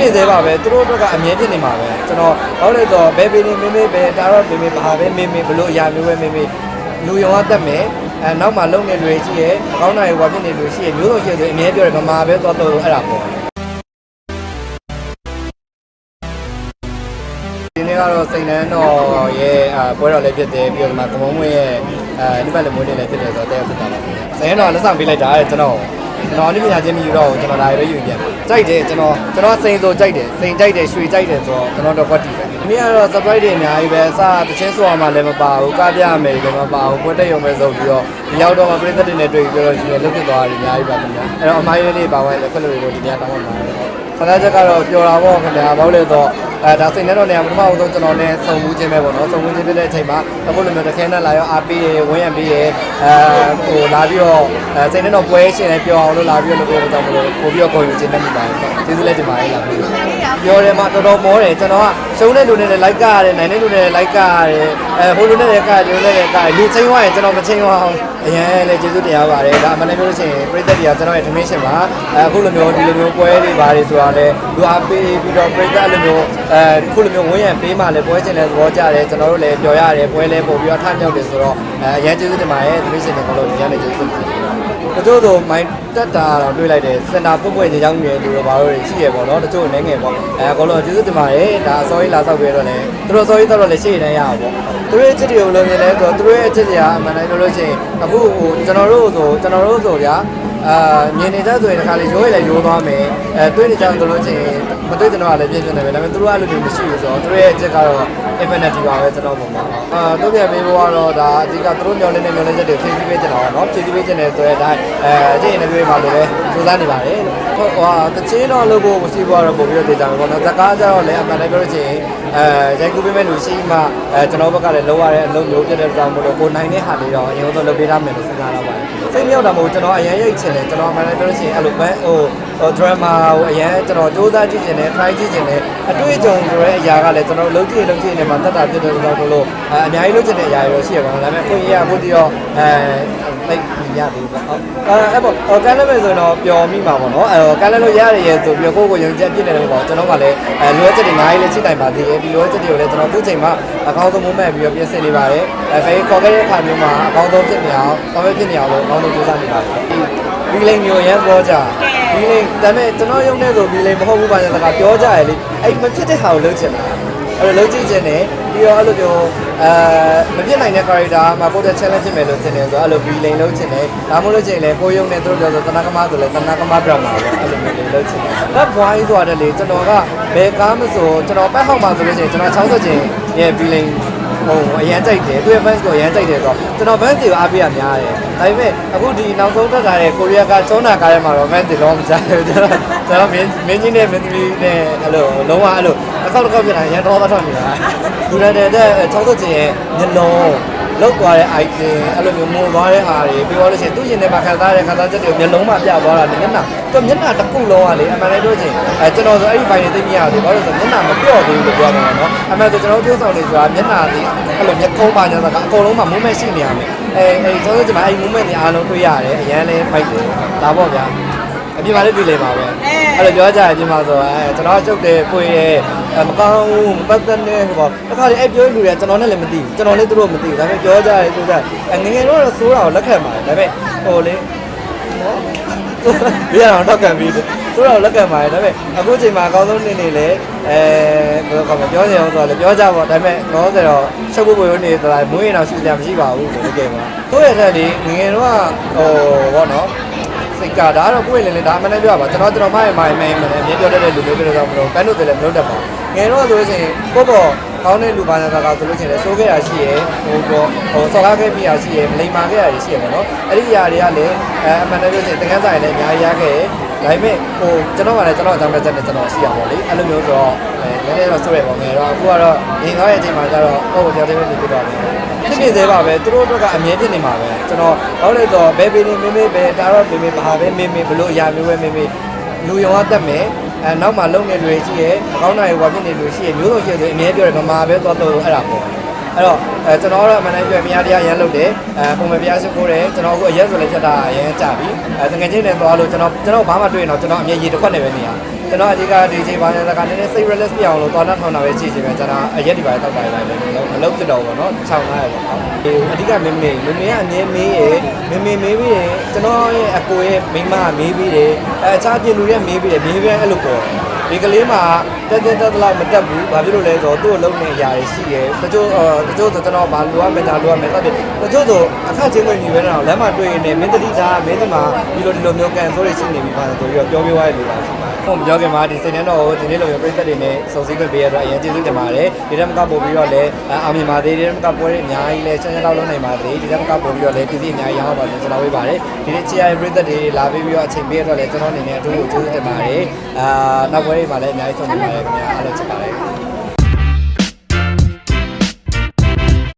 နေသေးပါပဲသူတို့ဘက်ကအမြဲဖြစ်နေမှာပဲကျွန်တော်ဟောလို့ဆိုဘယ်ပေနေမေမေပဲဒါတော့မေမေဘာပဲမေမေဘလို့အရာမျိုးပဲမေမေလူယုံကတက်မယ်အဲနောက်မှလုံနေလူရှိရဲ့အကောင်းနိုင်ဟောဖြစ်နေလူရှိရဲ့မျိုးစုံရှိဆိုအမြဲပြောတယ်ဗမာပဲသွားတော့အဲ့ဒါပေါ့ဒီနေ့ကတော့စိန်နန်းတော်ရဲ့အာပွဲတော်လေးဖြစ်တယ်ပြီးတော့ဒီမှာကမုံမွေးရဲ့အဲဒီဘက်လည်းမွေးနေ့လည်းဖြစ်တယ်ဆိုတော့တဲ့ဖြစ်တာပါစိန်နန်းတော်လက်ဆောင်ပေးလိုက်တာတဲ့ကျွန်တော် ကျွန်တော်အနည်းပညာချင်းမယူတော့ဘူးကျွန်တော်ဒါပဲယူပြန်ကြိုက်တယ်ကျွန်တော်ကျွန်တော်စိန်ဆိုကြိုက်တယ်စိန်ကြိုက်တယ်ရွှေကြိုက်တယ်ဆိုတော့ကျွန်တော်တော့ကွက်တီပဲဒီနေ့ကတော့ surprise တွေအများကြီးပဲအစားတချင်းဆိုအောင်မှလည်းမပါဘူးကားပြရမယ်လည်းမပါဘူးပွဲတက်ရုံပဲဆိုပြီးတော့ဒီရောက်တော့မှပြည်သက်တွေနဲ့တွေ့ပြီးတော့ရှင်လုတ်ဖြစ်သွားတာအများကြီးပါခင်ဗျာအဲ့တော့အမိုင်းလေးပါဝင်လည်းခွက်လို့လို့ဒီနေ့တောင်းပါပါတယ်ခဏချက်ကတော့ပျော်တာပေါ့ခင်ဗျာဘာလို့လဲဆိုတော့ အဲဒါစိတ်နဲ့တော့နေရာပထမဆုံးကျွန်တော်နဲ့စုံမှုချင်းပဲပေါ့နော်စုံမှုချင်းဖြစ်တဲ့အချိန်မှာအခုလိုမျိုးတခဲနဲ့လာရောအားပေးရဝင်းရံပေးရအဲဟိုလာပြီးတော့အဲစိတ်နဲ့တော့ပွဲရှင်လည်းပျော်အောင်လို့လာပြီးတော့လုပ်လို့ကြောင့်မလို့ပို့ပြီးတော့ကိုယ်ယူခြင်းနဲ့မိပါတယ်ကျေးဇူးလည်းတင်ပါတယ်လာပြီး ပြောတယ်မှာတော်တော်မောတယ်ကျွန်တော်ကရှုံးတဲ့လူနဲ့လည်းလိုက်ကားရတယ်နိုင်တဲ့လူနဲ့လည်းလိုက်ကားရတယ်အဲဟိုလူနဲ့လည်းကားတယ်လူနဲ့လည်းကားတယ်လူချင်းသွားရင်ကျွန်တော်မချင်းသွားအောင်အရင်လည်းကျေးဇူးတရားပါတယ်ဒါအမှန်တကယ်လို့ရှိရင်ပြည်သက်တွေကကျွန်တော်ရဲ့ donation ပါအခုလိုမျိုးဒီလိုမျိုးပွဲတွေပါတယ်ဆိုတာလည်းလူအားပေးပြီးတော့ပြည်သက်လိုမျိုးအဲခုလိုမျိုးဝင်းရံပေးမှလည်းပွဲချင်းလည်းသဘောကျတယ်ကျွန်တော်တို့လည်းပျော်ရတယ်ပွဲလည်းပို့ပြီးတော့ထမြောက်တယ်ဆိုတော့အဲအရင်ကျေးဇူးတင်ပါတယ် donation တွေကတော့ဒီရတဲ့ကျေးဇူးတင်ပါတယ် တချို့ဆိုမိုင်းတက်တာတော့တွေးလိုက်တယ်စင်တာပုတ်ပွင့်ကြောင်းနေလူတော့ဘာလို့ရှိရပေါ့နော်တချို့အနေငယ်ပေါ့အဲအကုန်လုံးကျေးဇူးတင်ပါတယ်ဒါအစောကြီးလာဆောက်ပြီးတော့လည်းသူတို့အစောကြီးတော့လည်းရှေ့နေရအောင်ပေါ့သူတို့ရဲ့ချစ်တွေကိုလုံးမြင်လဲဆိုတော့သူတို့ရဲ့ချစ်စရာအမှန်တိုင်းလို့လို့ရှိရင်အခုဟိုကျွန်တော်တို့ဆိုကျွန်တော်တို့ဆိုဗျာအာမြင်နေကြဆိုရင်တခါလေရိုးရည်လည်းရိုးသွားမယ်အဲတွေးနေကြဆိုလို့ရှိရင်မတွေးတဲ့တော့လည်းပြည့်ပြည့်နေပဲဒါပေမဲ့သူတို့အဲ့လိုမျိုးမရှိဘူးဆိုတော့သူတို့ရဲ့အချစ်ကတော့ infinity ပါပဲကျွန်တော်ပုံမှာအာတို့ပြန်ပေးဖို့ကတော့ဒါအဓိကသူတို့မျောနေတဲ့မျောနေချက်တွေဖြည့်ဆည်းပေးကြတာပါเนาะဖြည့်ဆည်းပေးခြင်းနဲ့ဆိုရဲဒါအဲအကျင့်နေပေးပါလို့လည်းစူးစမ်းနေပါတယ်ဟုတ်ဟိုတချင်းတော့လို့ဖို့မရှိဘူးကတော့ပို့ပြီးတော့ဒေတာမယ်ပေါ့နော်ဇကားကြတော့လည်းအမှန်တည်းပြောလို့ရှိရင်အဲရိုက်ကူပေးမဲ့လူရှိမှအဲကျွန်တော်ဘက်ကလည်းလုံးရတဲ့အလုပ်မျိုးဖြစ်တဲ့ကြောင့်မလို့ကိုနိုင်တဲ့ဟာလေးတော့အရင်ဆုံးလုပ်ပေးထားမယ်လို့စဉ်းစားတော့ပါတယ်စိတ်မြောက်တာမဟုတ်ကျွန်တော်အရင်ရိတ်ချင်တယ်ကျွန်တော်အမှန်တည်းပြောလို့ရှိရင်အဲ့လိုဘန်းဟိုဟို drama ကိုအရင်ကျွန်တော်စူးစမ်းကြည့်ချင်တယ် try ကြည့်ချင်တယ်အတွေ့အကြုံဆိုတဲ့အရာကလည်းကျွန်တော်လုံးကြည့်လုံးကြည့်နေ မှာတက်တာဖြစ်တဲ့ကြောင့်မလို့အများကြီးလုပ်ချင်တဲ့အရာတွေရှိရပါတော့ဒါပေမဲ့ကိုကြီးရဖို့တရောအဲလိုက်ရသေးပေါ့ဟုတ်အဲအဲ့ပေါ့ဟိုကန်းလည်းပဲဆိုတော့ပျော်မိမှာပေါ့နော်အဲကန်းလည်းလို့ရရရဲ့ဆိုပြီးကိုကိုယုံကြည်ပြည့်နေတယ်ပေါ့ကျွန်တော်ကလည်းအဲလိုအပ်ချက်တွေအများကြီးလည်းချိတိုင်ပါသေးတယ်ဒီလိုအပ်ချက်တွေကိုလည်းကျွန်တော်အခုချိန်မှာအကောင်းဆုံးမမဲ့ပြီးတော့ပြင်ဆင်နေပါတယ်အဲခေခေါ်ခဲ့တဲ့အခါမျိုးမှာအကောင်းဆုံးဖြစ်နေအောင်ကောင်းဖြစ်နေအောင်လို့အကောင်းဆုံးကြိုးစားနေပါတယ်ဘီလိန်မျိုးရမ်းပြောကြဘီလိန်ဒါပေမဲ့ကျွန်တော်ယုံနေဆိုဘီလိန်မဟုတ်ဘူးပါညာတကပြောကြရလေအဲ့မဖြစ်တဲ့ဟာကိုလုပ်ချင်တာ အဲ့လိုလုပ်ကြည့်ခြင်းနဲ့ပြီးတော့အဲ့လိုမျိုးအဲမဖြစ်နိုင်တဲ့ character မှာပို့တဲ့ challenge ဖြစ်မယ်လို့ထင်တယ်ဆိုတော့အဲ့လို villain လုပ်ချင်တယ်ဒါမှမဟုတ်လို့ချင်လေကိုယုံနဲ့သူတို့ပြောဆိုတနာကမဆိုလဲတနာကမ drama ပေါ့အဲ့လိုမျိုးလေးလုပ်ချင်တယ် that boy ဆိုတာတည်းလေကျွန်တော်ကဘယ်ကားမဆိုကျွန်တော်ပတ်ဟောက်မှာဆိုလို့ရှိရင်ကျွန်တော်60ကျင်ရဲ့ villain ဟိုအရန်ကြိုက်တယ်သူရဲ့ fans ကိုအရန်ကြိုက်တယ်ဆိုတော့ကျွန်တော် fans တွေကိုအားပေးရများတယ်ဒါပေမဲ့အခုဒီနောက်ဆုံးတက်လာတဲ့ကိုရီးယားကချောနာကားထဲမှာတော့ fans တွေလုံးဝမကြိုက်ဘူးကျွန်တော်ကျွန်တော်မင်းမင်းကြီးနဲ့မင်းသမီးနဲ့အဲ့လိုလုံးဝအဲ့လိုတစ်ခေါက်တစ်ခေါက်ဖြစ်တာအရန်တော့တော့နေတာသူလည်းတဲ့60ကျင်ရဲ့မျက်လုံး လောက်သွားတဲ့ item အဲ့လိုမျိုးမွန်သွားတဲ့ဟာတွေပြောလို့ရှိရင်သူ့ရင်ထဲမှာခံစားရတဲ့ခံစားချက်တွေကိုမျက်လုံးမှာပြသွားတာမျက်နှာသူမျက်နှာတစ်ခုလုံးကလေအမှန်တည်းပြောချင်အဲကျွန်တော်ဆိုအဲ့ဒီဘိုင်တွေသိမရဘူးဘာလို့လဲဆိုမျက်နှာမပြော့သေးဘူးလို့ပြောမှာနော်အမှန်ဆိုကျွန်တော်ပြောဆောင်နေဆိုတာမျက်နှာဒီအဲ့လိုမျက်ခုံးပါညာဆိုတာအကုန်လုံးမှာ movement ရှိနေရမယ်အဲအဲကျွန်တော်တို့ဒီမှာအဲ့ movement တွေအားလုံးတွေ့ရတယ်အရန်လေးဖိုက်တယ်ဒါပေါ့ဗျာအပြင်မှာလည်းပြည်လေပါပဲအဲ့လိုပြောကြရင်အပြင်မှာဆိုအဲကျွန်တော်ကျုပ်တယ်ပွေရဲ့ မကောင်းဘူးမပတ်သက်နဲ့ဟိုတခါလေအဲ့ပြောလူတွေကကျွန်တော်နဲ့လည်းမသိဘူးကျွန်တော်လည်းသူတို့မသိဘူးဒါပေမဲ့ပြောကြရဲဆိုကြငငယ်တော့ဆိုးတာကိုလက်ခံပါတယ်ဒါပေမဲ့ဟိုလေပြရအောင်တော့ကန်ပြီးဆိုတော့လက်ကံပါတယ်ဒါပေမဲ့အခုချိန်မှာအကောင်းဆုံးနေနေလေအဲဘယ်လိုခေါ်မလဲပြောနေအောင်ဆိုတော့လေပြောကြပါဒါပေမဲ့တော့ဆိုတော့ချုပ်ဖို့ဖို့နေသလားမွေးရင်တော့ရှိစရာမရှိပါဘူးလို့တကယ်ပါတို့ရဲ့တဲ့ဒီငငယ်တော့ဟိုဘောနော် စိတ်ကဒါကတော့ကိုယ့်ရဲ့လည်းဒါအမှန်တည်းပြောပါကျွန်တော်ကျွန်တော်မရဲ့မိုင်မိုင်မလည်းအမြဲပြောတတ်တဲ့လူမျိုးတွေတော့မလို့ပန်းတို့တွေလည်းမလုပ်တတ်ပါငယ်တော့ဆိုလို့ရှိရင်ကိုယ့်ဘောကောင်းတဲ့လူပါနေတာကဆိုလို့ရှိရင်လည်းစိုးခဲ့တာရှိရယ်ဟိုတော့ဟိုဆော်ကားခဲ့မိတာရှိရယ်မလိမ္မာခဲ့တာရှိရယ်ပေါ့နော်အဲ့ဒီຢာတွေကလည်းအဲအမှန်တည်းပြောချင်တကန်းဆိုင်လည်းအများကြီးရခဲ့ရယ် ဒါပေမဲ့ဟိုကျွန်တော်ကလည်းကျွန်တော်အကြောင်းပြချက်နဲ့ကျွန်တော်ရှိရပါလေအဲ့လိုမျိုးဆိုတော့အဲနည်းနည်းတော့ဆိုရပါငယ်တော့အခုကတော့ရင်ကားရဲ့အချိန်မှာကျတော့ဟုတ်ပြောတဲ့ပဲနေပြတော့တယ်ဖြစ်နေသေးပါပဲသူတို့တို့ကအမြဲဖြစ်နေမှာပဲကျွန်တော်ဟောလို့ဆိုဘယ်ပေနေမေမေပဲဒါတော့မေမေဘာပဲမေမေဘလို့အရာမျိုးပဲမေမေလူယုံကတက်မယ်အဲနောက်မှလုံနေလူရှိရဲ့အကောင်းနိုင်ဟောဖြစ်နေလူရှိရဲ့မျိုးစုံရှိဆိုအမြဲပြောတယ်ဗမာပဲသွားတော့အဲ့ဒါပေါ့ အဲ့တော့အဲကျွန်တော်ကတော့အမှန်တမ်းပြောမြားတရားရမ်းလုပ်တယ်အဲပုံမှန်ပြားရှိခိုးတယ်ကျွန်တော်အခုအရက်ဆိုလည်းဖြတ်တာရမ်းကြပြီအဲတကယ်ချင်းနဲ့သွားလို့ကျွန်တော်ကျွန်တော်ဘာမှတွေ့ရင်တော့ကျွန်တော်အမြဲရေတစ်ခွက်နဲ့ပဲနေရ ကျွန်တော်အဓိကဒီချိန်ပိုင်းကနည်းနည်းစိတ် relax ပြအောင်လို့သွားနှထောင်တာပဲကြည့်ချင်တယ်ကျွန်တော်အရက်ဒီပိုင်းတောက်တာပဲမလုပ်ဖြစ်တော့ဘူးเนาะ6နာရီပေါ့ဒီအဓိကမင်းမေမင်းမေကအမြဲမေးရမင်းမေမေးပြီးရင်ကျွန်တော်ရဲ့အကိုရဲ့မိန်းမမေးပြီးတယ်အဲအခြားပြည်လူတွေမေးပြီးတယ်မေးပြန်အဲ့လိုပေါ့ဒီကလေးမှာ တက်တက်တက်လောက်မတက်ဘူးဘာဖြစ်လို့လဲဆိုတော့သူ့ကိုလုံးနေအရာတွေရှိတယ်တချို့တချို့ဆိုကျွန်တော်ဘာလိုရမယ်ဒါလိုရမယ်တတ်တယ်တချို့ဆိုအခက်ချင်းဝင်နေပဲတော့လမ်းမှာတွေ့နေမင်းတတိသားမင်းဒီမှာဒီလိုဒီလိုမျိုးကန်ဆိုရရှိနေပြီပါဆိုပြီးတော့ပြောပြသွားရလို့ပါရှိပါ ဟုတ်ပြောခင်မှာဒီစိတ်နှံတော်ကိုဒီနေ့လိုမျိုးပြည်သက်တွေနဲ့စုံစည်းခွင့်ပေးရတော့အရင်ကျေးဇူးတင်ပါတယ်ဒီတက်မကပို့ပြီးတော့လည်းအောင်မြင်ပါသေးတယ်တက်မကပွဲတွေအများကြီးလဲချမ်းချမ်းတော့လုံးနိုင်ပါသေးဒီတက်မကပို့ပြီးတော့လည်းပြည်စည်းအများကြီးရအောင်ပါလို့ကျွန်တော်ဝေးပါတယ်ဒီနေ့ချီရပြည်သက်တွေလာပြီးပြီးတော့အချိန်ပေးရတော့လည်းကျွန်တော်အနေနဲ့အထူးကိုကျေးဇူးတင်ပါတယ်အာနောက်ပွဲတွေမှာလည်းအများကြီးဆုံးနေပါတယ်ခင်ဗျာအားလုံးချစ်ပါတယ်